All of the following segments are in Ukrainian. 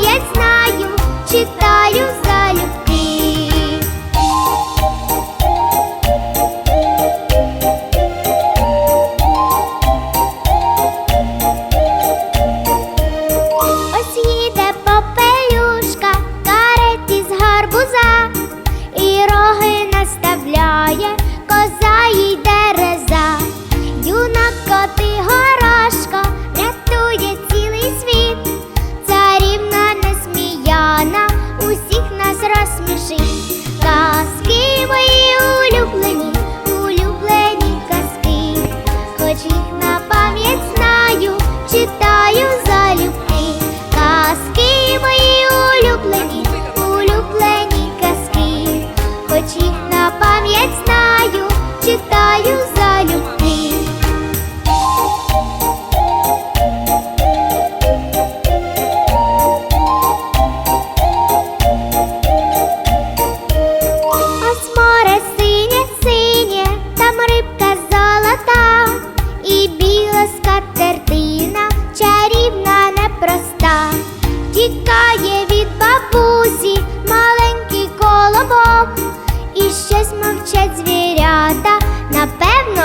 пам'ять знаю, читаю читаю залюбки. Казки мої улюблені, улюблені казки, хоч їх на пам'ять знаю,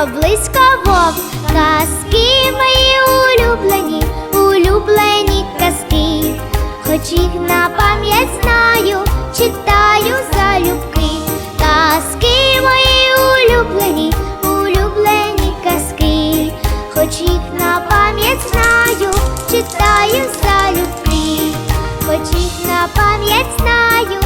близько вовк. Казки мої улюблені, улюблені казки, хоч їх на пам'ять знаю, читаю залюбки. Казки мої улюблені, улюблені казки, хоч їх на пам'ять знаю, читаю залюбки, хоч їх на пам'ять знаю.